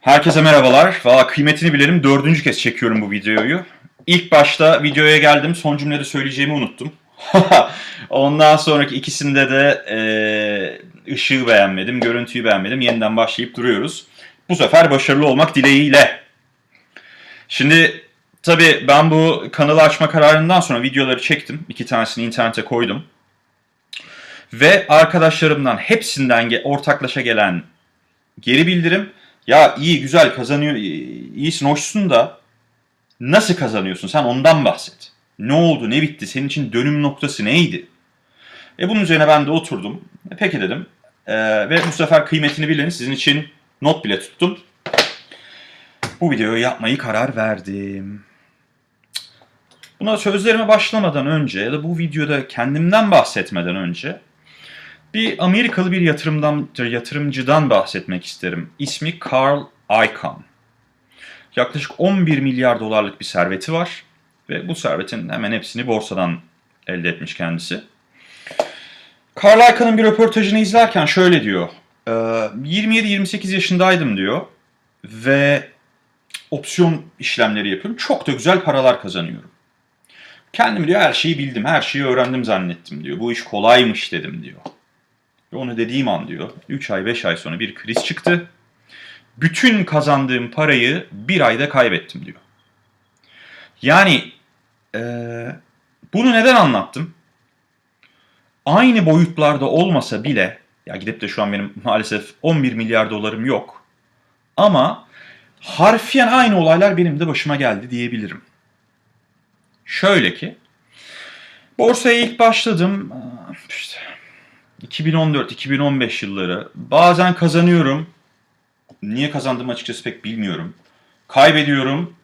Herkese merhabalar. Valla kıymetini bilelim. Dördüncü kez çekiyorum bu videoyu. İlk başta videoya geldim. Son cümlede söyleyeceğimi unuttum. Ondan sonraki ikisinde de e, ışığı beğenmedim, görüntüyü beğenmedim. Yeniden başlayıp duruyoruz. Bu sefer başarılı olmak dileğiyle. Şimdi tabii ben bu kanalı açma kararından sonra videoları çektim. İki tanesini internete koydum. Ve arkadaşlarımdan hepsinden ortaklaşa gelen geri bildirim ya iyi güzel kazanıyor iyisin hoşsun da nasıl kazanıyorsun sen ondan bahset. Ne oldu ne bitti senin için dönüm noktası neydi? E bunun üzerine ben de oturdum. E, peki dedim. E, ve bu sefer kıymetini bilin sizin için not bile tuttum. Bu videoyu yapmayı karar verdim. Buna sözlerime başlamadan önce ya da bu videoda kendimden bahsetmeden önce bir Amerikalı bir yatırımdan, yatırımcıdan bahsetmek isterim. İsmi Carl Icahn. Yaklaşık 11 milyar dolarlık bir serveti var ve bu servetin hemen hepsini borsadan elde etmiş kendisi. Carl Icahn'ın bir röportajını izlerken şöyle diyor. "Ee, 27-28 yaşındaydım diyor ve opsiyon işlemleri yapıyorum. Çok da güzel paralar kazanıyorum. Kendim diyor her şeyi bildim, her şeyi öğrendim zannettim diyor. Bu iş kolaymış dedim diyor. Ve onu dediğim an diyor 3 ay 5 ay sonra bir kriz çıktı. Bütün kazandığım parayı bir ayda kaybettim diyor. Yani eee, bunu neden anlattım? Aynı boyutlarda olmasa bile ya gidip de şu an benim maalesef 11 milyar dolarım yok. Ama harfiyen aynı olaylar benim de başıma geldi diyebilirim. Şöyle ki borsaya ilk başladım işte 2014-2015 yılları. Bazen kazanıyorum. Niye kazandığımı açıkçası pek bilmiyorum. Kaybediyorum.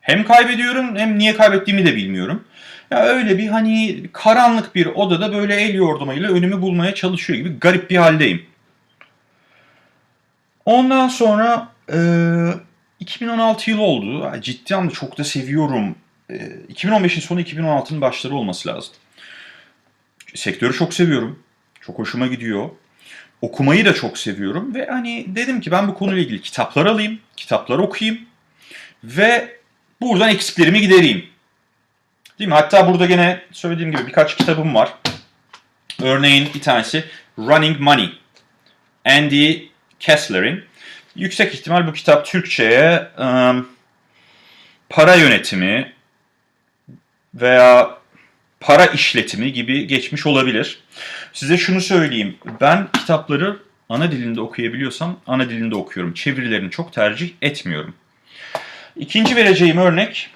Hem kaybediyorum hem niye kaybettiğimi de bilmiyorum. Ya öyle bir hani karanlık bir odada böyle el yordamıyla önümü bulmaya çalışıyor gibi garip bir haldeyim. Ondan sonra e, 2016 yılı oldu. Ciddi anlamda çok da seviyorum. E, 2015'in sonu 2016'nın başları olması lazım. Sektörü çok seviyorum. Çok hoşuma gidiyor. Okumayı da çok seviyorum ve hani dedim ki ben bu konuyla ilgili kitaplar alayım, kitaplar okuyayım ve buradan eksiklerimi gidereyim. Değil mi? Hatta burada gene söylediğim gibi birkaç kitabım var. Örneğin bir tanesi Running Money. Andy Kessler'in. Yüksek ihtimal bu kitap Türkçe'ye ım, para yönetimi veya para işletimi gibi geçmiş olabilir. Size şunu söyleyeyim. Ben kitapları ana dilinde okuyabiliyorsam ana dilinde okuyorum. Çevirilerini çok tercih etmiyorum. İkinci vereceğim örnek,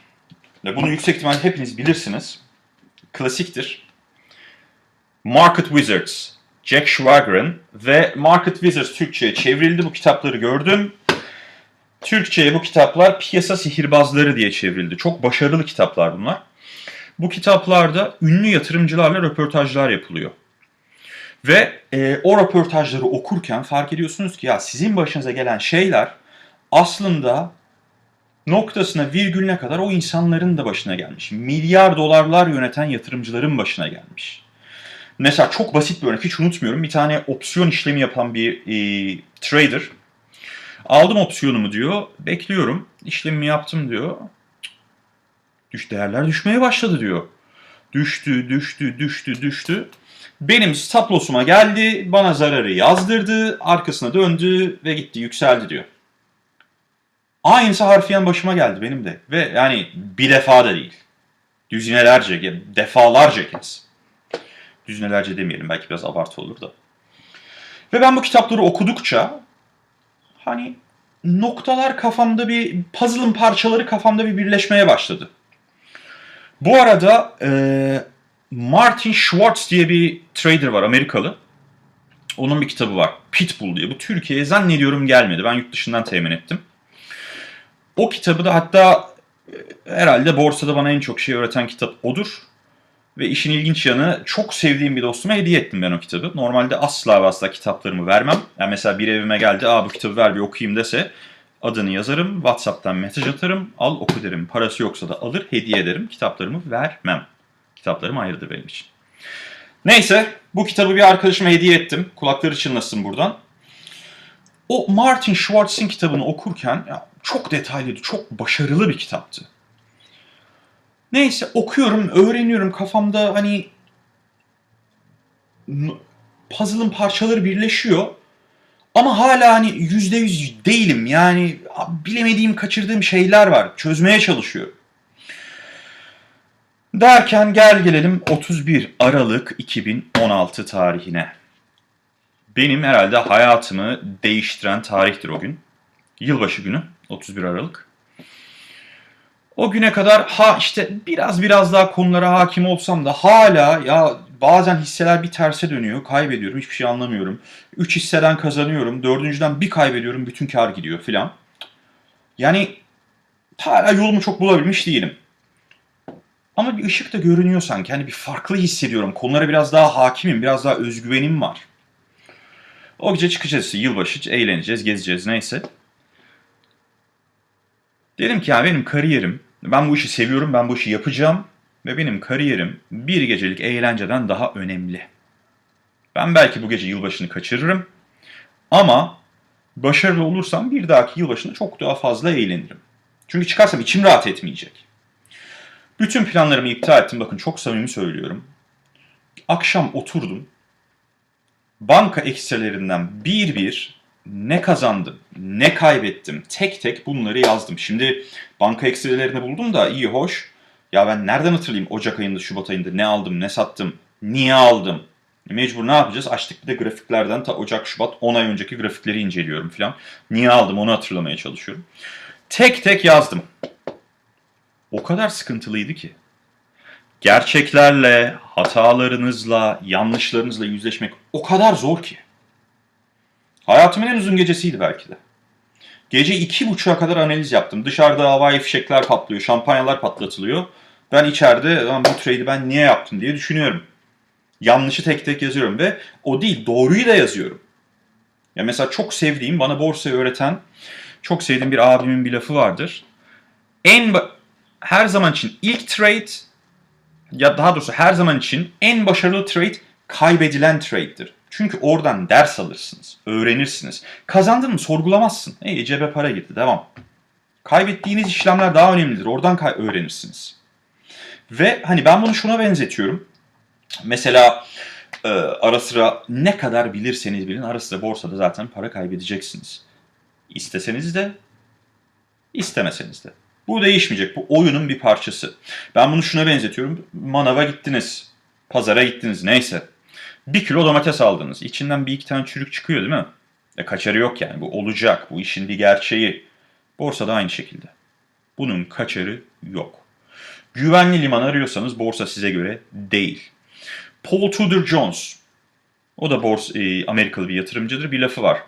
ve bunu yüksek ihtimalle hepiniz bilirsiniz. Klasiktir. Market Wizards. Jack Schwager'ın ve Market Wizards Türkçe'ye çevrildi. Bu kitapları gördüm. Türkçe'ye bu kitaplar piyasa sihirbazları diye çevrildi. Çok başarılı kitaplar bunlar. Bu kitaplarda ünlü yatırımcılarla röportajlar yapılıyor. Ve e, o röportajları okurken fark ediyorsunuz ki ya sizin başınıza gelen şeyler aslında noktasına virgülüne kadar o insanların da başına gelmiş. Milyar dolarlar yöneten yatırımcıların başına gelmiş. Mesela çok basit bir örnek hiç unutmuyorum. Bir tane opsiyon işlemi yapan bir e, trader. Aldım opsiyonumu diyor. Bekliyorum. İşlemimi yaptım diyor. Düş değerler düşmeye başladı diyor. Düştü, düştü, düştü, düştü. Benim stop loss'uma geldi, bana zararı yazdırdı, arkasına döndü ve gitti, yükseldi diyor. Aynısı harfiyen başıma geldi benim de. Ve yani bir defa da değil. Düzinelerce, defalarca kez. Düzinelerce demeyelim, belki biraz abartı olur da. Ve ben bu kitapları okudukça hani noktalar kafamda bir, puzzle'ın parçaları kafamda bir birleşmeye başladı. Bu arada e, Martin Schwartz diye bir trader var Amerikalı. Onun bir kitabı var. Pitbull diye. Bu Türkiye'ye zannediyorum gelmedi. Ben yurt dışından temin ettim. O kitabı da hatta e, herhalde borsada bana en çok şey öğreten kitap odur. Ve işin ilginç yanı çok sevdiğim bir dostuma hediye ettim ben o kitabı. Normalde asla ve asla kitaplarımı vermem. Yani mesela bir evime geldi, aa bu kitabı ver bir okuyayım dese adını yazarım, Whatsapp'tan mesaj atarım, al oku derim. Parası yoksa da alır, hediye ederim. Kitaplarımı vermem. Kitaplarım ayrıdır benim için. Neyse, bu kitabı bir arkadaşıma hediye ettim. Kulakları çınlasın buradan. o Martin Schwartz'in kitabını okurken ya, çok detaylıydı, çok başarılı bir kitaptı. Neyse okuyorum, öğreniyorum kafamda hani puzzle'ın parçaları birleşiyor. Ama hala hani yüzde yüz değilim. Yani bilemediğim, kaçırdığım şeyler var. Çözmeye çalışıyorum. Derken gel gelelim 31 Aralık 2016 tarihine. Benim herhalde hayatımı değiştiren tarihtir o gün. Yılbaşı günü 31 Aralık. O güne kadar ha işte biraz biraz daha konulara hakim olsam da hala ya bazen hisseler bir terse dönüyor. Kaybediyorum hiçbir şey anlamıyorum. 3 hisseden kazanıyorum. Dördüncüden bir kaybediyorum. Bütün kar gidiyor filan. Yani hala yolumu çok bulabilmiş değilim. Ama bir ışık da görünüyor sanki. Hani bir farklı hissediyorum. Konulara biraz daha hakimim. Biraz daha özgüvenim var. O gece çıkacağız yılbaşı. Eğleneceğiz, gezeceğiz neyse. Dedim ki ya benim kariyerim, ben bu işi seviyorum, ben bu işi yapacağım ve benim kariyerim bir gecelik eğlenceden daha önemli. Ben belki bu gece yılbaşını kaçırırım ama başarılı olursam bir dahaki yılbaşında çok daha fazla eğlenirim. Çünkü çıkarsam içim rahat etmeyecek. Bütün planlarımı iptal ettim. Bakın çok samimi söylüyorum. Akşam oturdum. Banka ekstrelerinden bir bir ne kazandım, ne kaybettim tek tek bunları yazdım. Şimdi banka ekstrelerini buldum da iyi hoş. Ya ben nereden hatırlayayım Ocak ayında, Şubat ayında ne aldım, ne sattım, niye aldım? Mecbur ne yapacağız? Açtık bir de grafiklerden ta Ocak, Şubat 10 ay önceki grafikleri inceliyorum falan. Niye aldım onu hatırlamaya çalışıyorum. Tek tek yazdım. O kadar sıkıntılıydı ki. Gerçeklerle, hatalarınızla, yanlışlarınızla yüzleşmek o kadar zor ki. Hayatımın en uzun gecesiydi belki de. Gece iki buçuğa kadar analiz yaptım. Dışarıda havai fişekler patlıyor, şampanyalar patlatılıyor. Ben içeride "Lan bu trade'i ben niye yaptım diye düşünüyorum. Yanlışı tek tek yazıyorum ve o değil doğruyu da yazıyorum. Ya mesela çok sevdiğim, bana borsayı öğreten çok sevdiğim bir abimin bir lafı vardır. En her zaman için ilk trade ya daha doğrusu her zaman için en başarılı trade kaybedilen trade'dir. Çünkü oradan ders alırsınız, öğrenirsiniz. Kazandın mı sorgulamazsın. Ey cebe para girdi, devam. Kaybettiğiniz işlemler daha önemlidir. Oradan öğrenirsiniz. Ve hani ben bunu şuna benzetiyorum. Mesela e, ara sıra ne kadar bilirseniz bilin ara sıra borsada zaten para kaybedeceksiniz. İsteseniz de, istemeseniz de. Bu değişmeyecek. Bu oyunun bir parçası. Ben bunu şuna benzetiyorum. Manava gittiniz. Pazara gittiniz. Neyse. Bir kilo domates aldınız. İçinden bir iki tane çürük çıkıyor değil mi? E kaçarı yok yani. Bu olacak. Bu işin bir gerçeği. Borsada aynı şekilde. Bunun kaçarı yok. Güvenli liman arıyorsanız borsa size göre değil. Paul Tudor Jones. O da bors e, Amerikalı bir yatırımcıdır. Bir lafı var.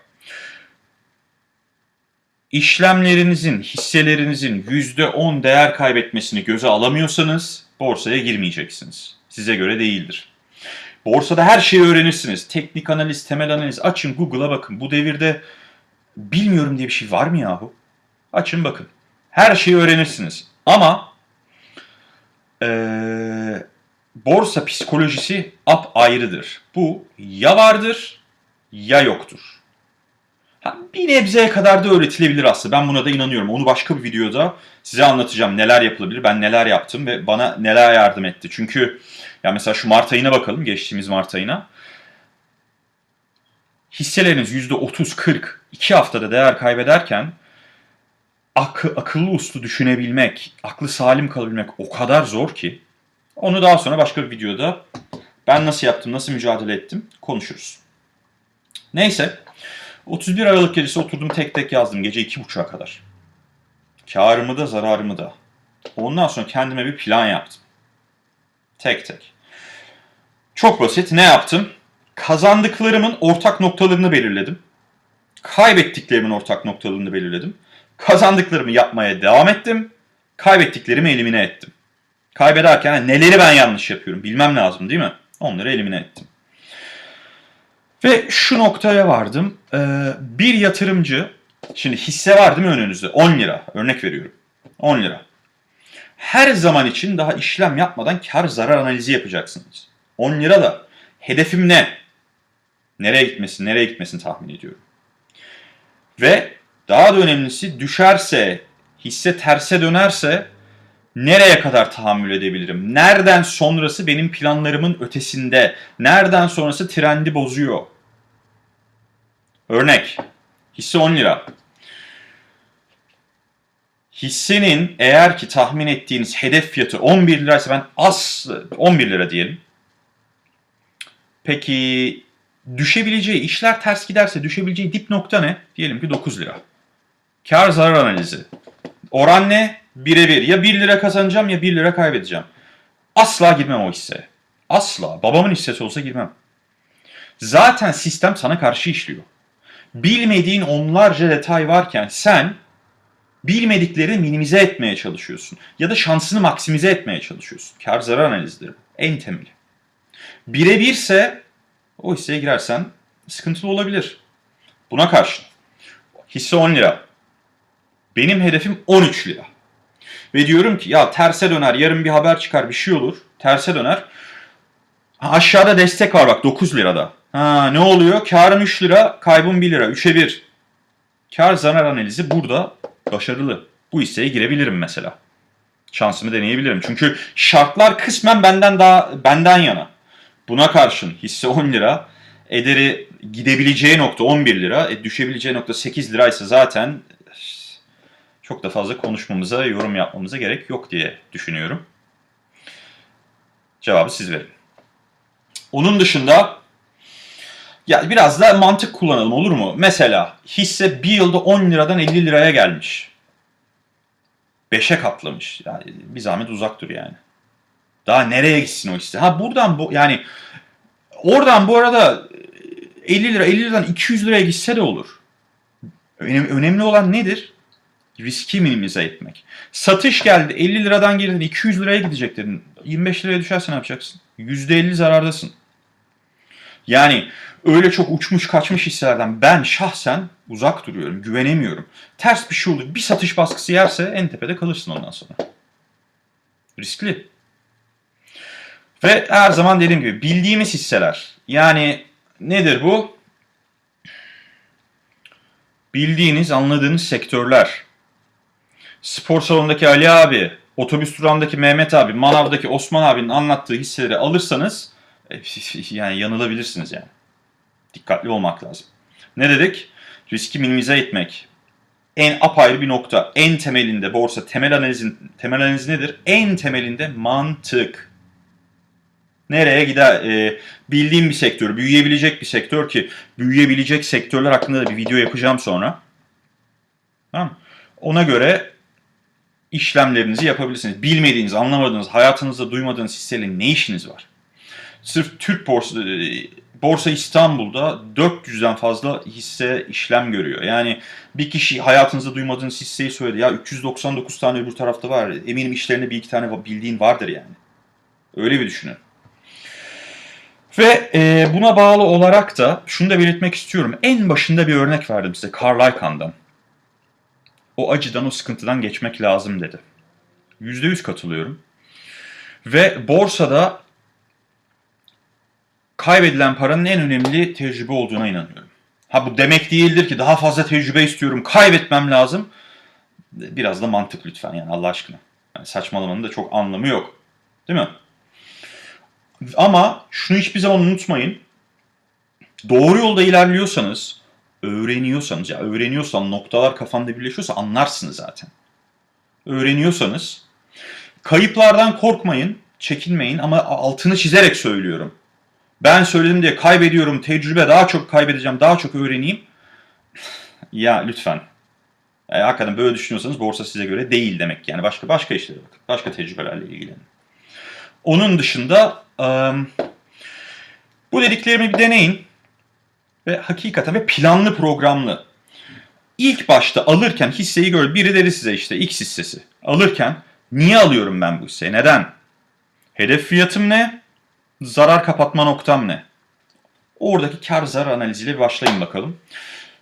İşlemlerinizin, hisselerinizin %10 değer kaybetmesini göze alamıyorsanız borsaya girmeyeceksiniz. Size göre değildir. Borsada her şeyi öğrenirsiniz. Teknik analiz, temel analiz. Açın Google'a bakın. Bu devirde bilmiyorum diye bir şey var mı yahu? Açın bakın. Her şeyi öğrenirsiniz. Ama eee, borsa psikolojisi ap ayrıdır. Bu ya vardır ya yoktur. Ha, bir nebzeye kadar da öğretilebilir aslında. Ben buna da inanıyorum. Onu başka bir videoda size anlatacağım. Neler yapılabilir, ben neler yaptım ve bana neler yardım etti. Çünkü ya mesela şu Mart ayına bakalım, geçtiğimiz Mart ayına. Hisseleriniz %30-40, 2 haftada değer kaybederken akı, akıllı uslu düşünebilmek, aklı salim kalabilmek o kadar zor ki. Onu daha sonra başka bir videoda ben nasıl yaptım, nasıl mücadele ettim konuşuruz. Neyse, 31 Aralık gecesi oturdum tek tek yazdım gece 2.30'a kadar. Karımı da zararımı da. Ondan sonra kendime bir plan yaptım. Tek tek. Çok basit. Ne yaptım? Kazandıklarımın ortak noktalarını belirledim. Kaybettiklerimin ortak noktalarını belirledim. Kazandıklarımı yapmaya devam ettim. Kaybettiklerimi elimine ettim. Kaybederken neleri ben yanlış yapıyorum bilmem lazım değil mi? Onları elimine ettim. Ve şu noktaya vardım. Ee, bir yatırımcı, şimdi hisse var değil mi önünüzde? 10 lira örnek veriyorum. 10 lira. Her zaman için daha işlem yapmadan kar zarar analizi yapacaksınız. 10 lira da hedefim ne? Nereye gitmesin, nereye gitmesin tahmin ediyorum. Ve daha da önemlisi düşerse, hisse terse dönerse nereye kadar tahammül edebilirim? Nereden sonrası benim planlarımın ötesinde? Nereden sonrası trendi bozuyor? Örnek, hisse 10 lira. Hissenin eğer ki tahmin ettiğiniz hedef fiyatı 11 liraysa ben az 11 lira diyelim. Peki düşebileceği, işler ters giderse düşebileceği dip nokta ne? Diyelim ki 9 lira. Kar zarar analizi. Oran ne? Birebir. Ya 1 lira kazanacağım ya 1 lira kaybedeceğim. Asla girmem o hisseye. Asla. Babamın hissesi olsa girmem. Zaten sistem sana karşı işliyor. Bilmediğin onlarca detay varken sen bilmedikleri minimize etmeye çalışıyorsun. Ya da şansını maksimize etmeye çalışıyorsun. Kar zarar analizleri. En temeli. Birebirse o hisseye girersen sıkıntılı olabilir. Buna karşı hisse 10 lira. Benim hedefim 13 lira. Ve diyorum ki ya terse döner, yarın bir haber çıkar, bir şey olur. Terse döner. Ha, aşağıda destek var bak 9 lirada. Ha, ne oluyor? Karım 3 lira, kaybım 1 lira. 3'e 1. Kar zarar analizi burada başarılı. Bu hisseye girebilirim mesela. Şansımı deneyebilirim. Çünkü şartlar kısmen benden daha benden yana. Buna karşın hisse 10 lira, ederi gidebileceği nokta 11 lira, e, düşebileceği nokta 8 liraysa zaten çok da fazla konuşmamıza, yorum yapmamıza gerek yok diye düşünüyorum. Cevabı siz verin. Onun dışında ya biraz da mantık kullanalım olur mu? Mesela hisse bir yılda 10 liradan 50 liraya gelmiş. 5'e katlamış. Yani bir zahmet uzak dur yani. Daha nereye gitsin o hisse? Ha buradan bu yani oradan bu arada 50 lira 50 liradan 200 liraya gitse de olur. Önem- Önemli olan nedir? Riski minimize etmek. Satış geldi 50 liradan girdin 200 liraya gidecek dedin. 25 liraya düşerse ne yapacaksın? %50 zarardasın. Yani öyle çok uçmuş kaçmış hisselerden ben şahsen uzak duruyorum, güvenemiyorum. Ters bir şey olur, bir satış baskısı yerse en tepede kalırsın ondan sonra. Riskli. Ve her zaman dediğim gibi bildiğimiz hisseler. Yani nedir bu? Bildiğiniz, anladığınız sektörler. Spor salonundaki Ali abi, otobüs durağındaki Mehmet abi, manavdaki Osman abinin anlattığı hisseleri alırsanız e, yani yanılabilirsiniz yani. Dikkatli olmak lazım. Ne dedik? Riski minimize etmek. En apayrı bir nokta. En temelinde borsa temel analizin temel analiz nedir? En temelinde mantık. Nereye gider? E, bildiğim bir sektör, büyüyebilecek bir sektör ki büyüyebilecek sektörler hakkında da bir video yapacağım sonra. Tamam? Ona göre işlemlerinizi yapabilirsiniz. Bilmediğiniz, anlamadığınız, hayatınızda duymadığınız hisseyle ne işiniz var? Sırf Türk borsa, e, Borsa İstanbul'da 400'den fazla hisse işlem görüyor. Yani bir kişi hayatınızda duymadığınız hisseyi söyledi. Ya 399 tane öbür tarafta var. Eminim işlerinde bir iki tane bildiğin vardır yani. Öyle bir düşünün. Ve e, buna bağlı olarak da şunu da belirtmek istiyorum. En başında bir örnek verdim size Carl Icahn'dan. O acıdan, o sıkıntıdan geçmek lazım dedi. %100 katılıyorum. Ve borsada kaybedilen paranın en önemli tecrübe olduğuna inanıyorum. Ha bu demek değildir ki daha fazla tecrübe istiyorum, kaybetmem lazım. Biraz da mantık lütfen yani Allah aşkına. Yani saçmalamanın da çok anlamı yok. Değil mi? Ama şunu hiçbir zaman unutmayın. Doğru yolda ilerliyorsanız, öğreniyorsanız, ya öğreniyorsan noktalar kafanda birleşiyorsa anlarsınız zaten. Öğreniyorsanız kayıplardan korkmayın, çekinmeyin ama altını çizerek söylüyorum. Ben söyledim diye kaybediyorum, tecrübe daha çok kaybedeceğim, daha çok öğreneyim. ya lütfen. Yani hakikaten böyle düşünüyorsanız borsa size göre değil demek. Yani başka başka işlere bakın. Başka tecrübelerle ilgilenin. Onun dışında ım, bu dediklerimi bir deneyin. Ve hakikaten ve planlı programlı. İlk başta alırken hisseyi gör. Biri dedi size işte X hissesi. Alırken niye alıyorum ben bu hisseyi? Neden? Hedef fiyatım ne? Zarar kapatma noktam ne? Oradaki kar zarar analiziyle başlayın bakalım.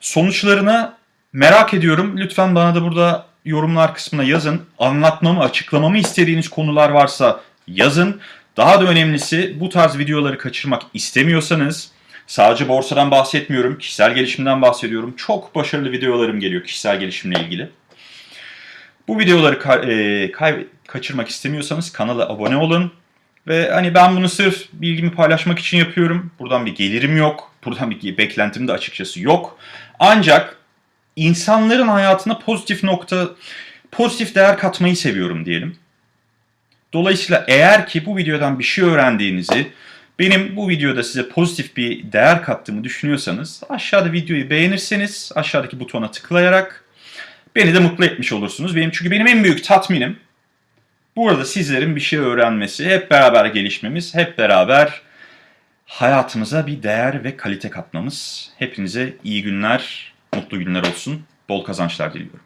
Sonuçlarını merak ediyorum. Lütfen bana da burada yorumlar kısmına yazın. Anlatmamı, açıklamamı istediğiniz konular varsa yazın. Daha da önemlisi bu tarz videoları kaçırmak istemiyorsanız Sadece borsadan bahsetmiyorum, kişisel gelişimden bahsediyorum. Çok başarılı videolarım geliyor kişisel gelişimle ilgili. Bu videoları ka- e, kay- kaçırmak istemiyorsanız kanala abone olun. Ve hani ben bunu sırf bilgimi paylaşmak için yapıyorum. Buradan bir gelirim yok. Buradan bir beklentim de açıkçası yok. Ancak insanların hayatına pozitif nokta, pozitif değer katmayı seviyorum diyelim. Dolayısıyla eğer ki bu videodan bir şey öğrendiğinizi, benim bu videoda size pozitif bir değer kattığımı düşünüyorsanız aşağıda videoyu beğenirseniz aşağıdaki butona tıklayarak beni de mutlu etmiş olursunuz. Benim çünkü benim en büyük tatminim burada sizlerin bir şey öğrenmesi, hep beraber gelişmemiz, hep beraber hayatımıza bir değer ve kalite katmamız. Hepinize iyi günler, mutlu günler olsun. Bol kazançlar diliyorum.